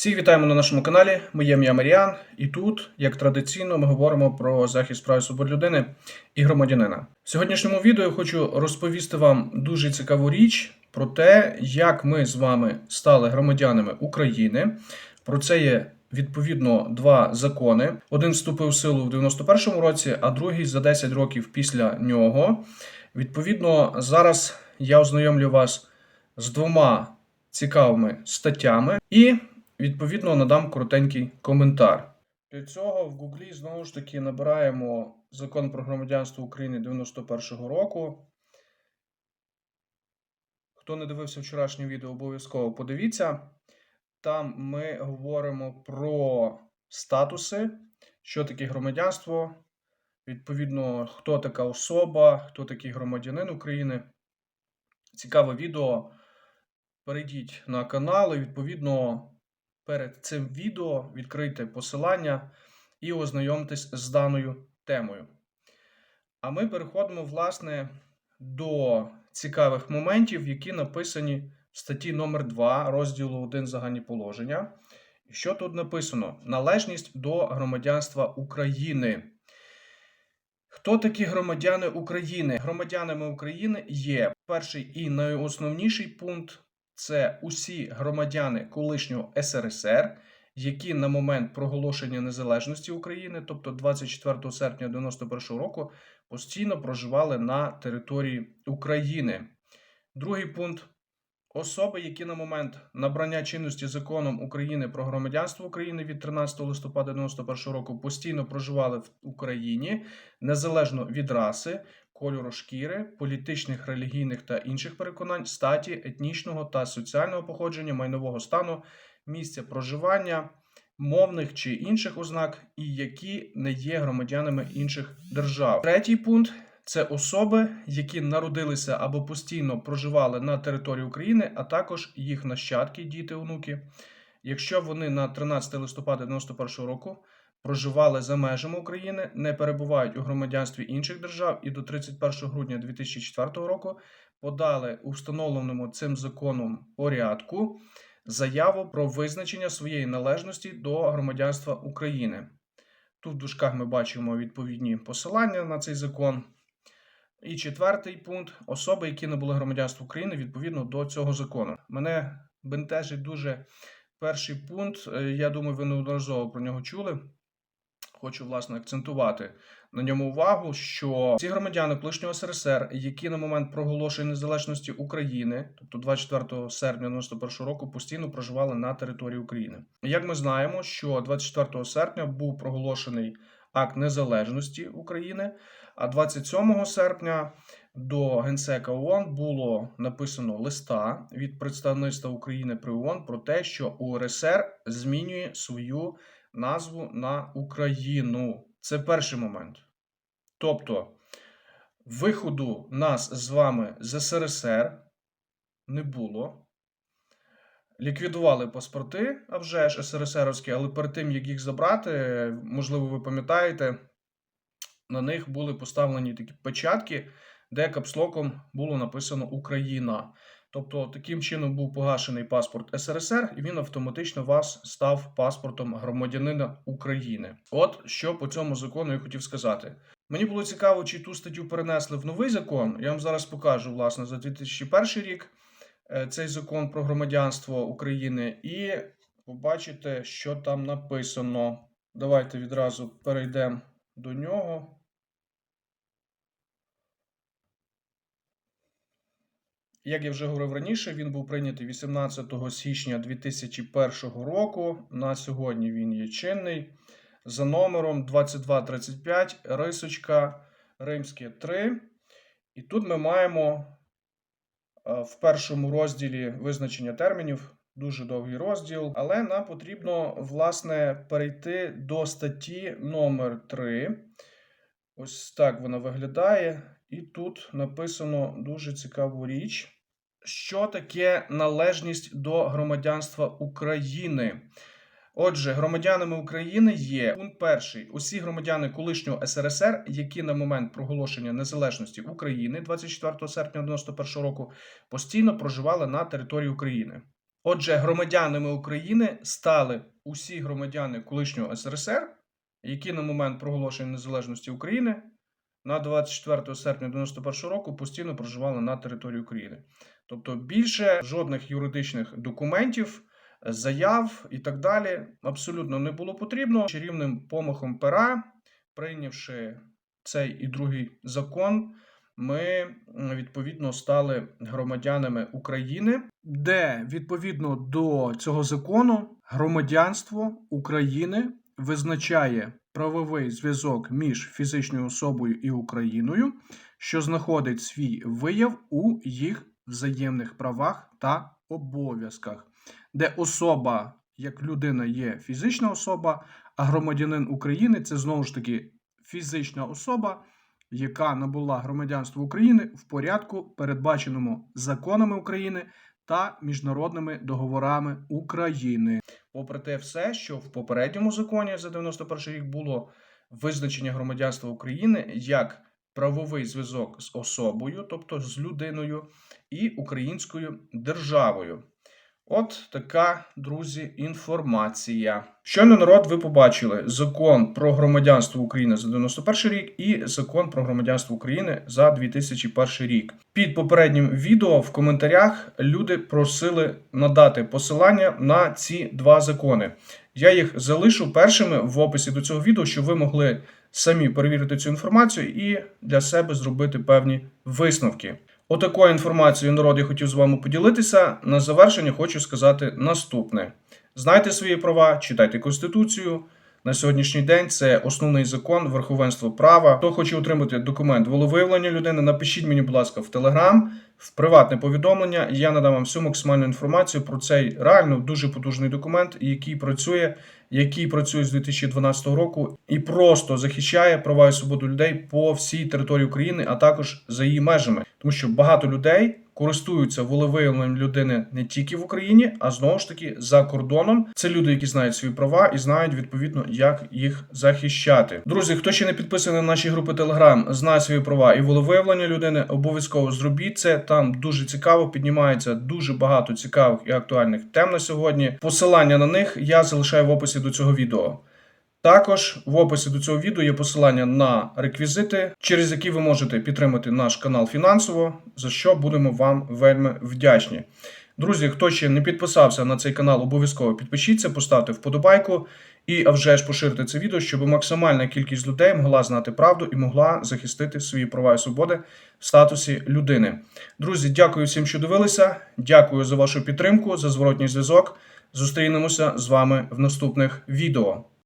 Всіх вітаємо на нашому каналі. Моє ім'я Маріан, і тут, як традиційно, ми говоримо про захист прав і свобод людини і громадянина. В сьогоднішньому відео я хочу розповісти вам дуже цікаву річ про те, як ми з вами стали громадянами України. Про це є відповідно два закони. Один вступив в силу в 91-му році, а другий за 10 років після нього. Відповідно, зараз я ознайомлю вас з двома цікавими статтями і відповідно надам коротенький коментар. Для цього в Гуглі знову ж таки набираємо закон про громадянство України 91-го року. Хто не дивився вчорашнє відео, обов'язково подивіться. Там ми говоримо про статуси, що таке громадянство, відповідно, хто така особа, хто такий громадянин України. Цікаве відео. Перейдіть на канал і відповідно перед цим відео відкрийте посилання і ознайомтесь з даною темою. А ми переходимо, власне, до цікавих моментів, які написані в статті номер 2 розділу 1 загальні положення. Що тут написано? Належність до громадянства України. Хто такі громадяни України? Громадянами України є перший і найосновніший пункт це усі громадяни колишнього СРСР, які на момент проголошення незалежності України, тобто 24 серпня 91 року, постійно проживали на території України. Другий пункт. Особи, які на момент набрання чинності законом України про громадянство України від 13 листопада 91 року постійно проживали в Україні незалежно від раси, кольору шкіри, політичних, релігійних та інших переконань, статі, етнічного та соціального походження, майнового стану, місця проживання, мовних чи інших ознак, і які не є громадянами інших держав. Третій пункт. Це особи, які народилися або постійно проживали на території України, а також їх нащадки, діти, онуки. Якщо вони на 13 листопада 91 року проживали за межами України, не перебувають у громадянстві інших держав і до 31 грудня 2004 року подали у встановленому цим законом порядку заяву про визначення своєї належності до громадянства України. Тут в дужках ми бачимо відповідні посилання на цей закон. І четвертий пункт особи, які набули громадянство України відповідно до цього закону. Мене бентежить дуже перший пункт. Е, Я думаю, ви неодноразово про нього чули. Хочу власне акцентувати на ньому увагу, що ці громадяни колишнього СРСР, які на момент проголошення незалежності України, тобто 24 серпня 91 року, постійно проживали на території України. Як ми знаємо, що 24 серпня був проголошений акт незалежності України. А 27 серпня до Генсека ООН було написано листа від представництва України при ООН про те, що УРСР змінює свою назву на Україну. Це перший момент. Тобто, виходу нас з вами з СРСР не було. Ліквідували паспорти, а вже ж СРСРовські, але перед тим, як їх забрати, можливо, ви пам'ятаєте на них були поставлені такі печатки, де капслоком було написано Україна. Тобто, таким чином був погашений паспорт СРСР, і він автоматично вас став паспортом громадянина України. От що по цьому закону я хотів сказати. Мені було цікаво, чи ту статтю перенесли в новий закон. Я вам зараз покажу, власне, за 2001 рік е, цей закон про громадянство України, і побачите, що там написано. Давайте відразу перейдемо до нього. Як я вже говорив раніше, він був прийнятий 18 січня 2001 року. На сьогодні він є чинний за номером 2235 рисочка Римське 3. І тут ми маємо в першому розділі визначення термінів. Дуже довгий розділ, але нам потрібно, власне, перейти до статті номер 3 Ось так вона виглядає. І тут написано дуже цікаву річ. Що таке належність до громадянства України? Отже, громадянами України є пункт перший: усі громадяни колишнього СРСР, які на момент проголошення незалежності України 24 серпня 1991 року постійно проживали на території України. Отже, громадянами України стали усі громадяни колишнього СРСР, які на момент проголошення незалежності України на 24 серпня 91 року постійно проживали на території України. Тобто більше жодних юридичних документів, заяв і так далі абсолютно не було потрібно. Чарівним помахом пера, прийнявши цей і другий закон, ми відповідно стали громадянами України, де відповідно до цього закону громадянство України визначає правовий зв'язок між фізичною особою і Україною, що знаходить свій вияв у їх взаємних правах та обов'язках, де особа як людина є фізична особа, а громадянин України це знову ж таки фізична особа, яка набула громадянство України в порядку, передбаченому законами України та міжнародними договорами України. Попри те, все, що в попередньому законі за 91 рік було визначення громадянства України як правовий зв'язок з особою, тобто з людиною, і українською державою. От така, друзі, інформація. Щойно народ, ви побачили закон про громадянство України за 91 рік і закон про громадянство України за 2001 рік. Під попереднім відео в коментарях люди просили надати посилання на ці два закони. Я їх залишу першими в описі до цього відео, щоб ви могли самі перевірити цю інформацію і для себе зробити певні висновки. Отакою інформацією народ я хотів з вами поділитися. На завершення хочу сказати наступне: знайте свої права, читайте Конституцію. На сьогоднішній день це основний закон верховенства права. Хто хоче отримати документ волевиявлення людини, напишіть мені, будь ласка, в Телеграм, в приватне повідомлення. Я надам вам всю максимальну інформацію про цей реально дуже потужний документ, який працює, який працює з 2012 року і просто захищає права і свободу людей по всій території України, а також за її межами, тому що багато людей користуються волевиявленням людини не тільки в Україні, а знову ж таки за кордоном. Це люди, які знають свої права і знають відповідно, як їх захищати. Друзі, хто ще не підписаний на наші групи Telegram, знає свої права і волевиявлення людини, обов'язково зробіть це. Там дуже цікаво піднімається дуже багато цікавих і актуальних тем на сьогодні. Посилання на них я залишаю в описі до цього відео. Також в описі до цього відео є посилання на реквізити, через які ви можете підтримати наш канал фінансово, за що будемо вам вельми вдячні. Друзі, хто ще не підписався на цей канал, обов'язково підпишіться, поставте вподобайку і а вже ж поширте це відео, щоб максимальна кількість людей могла знати правду і могла захистити свої права і свободи в статусі людини. Друзі, дякую всім, що дивилися. Дякую за вашу підтримку, за зворотній зв'язок. Зустрінемося з вами в наступних відео.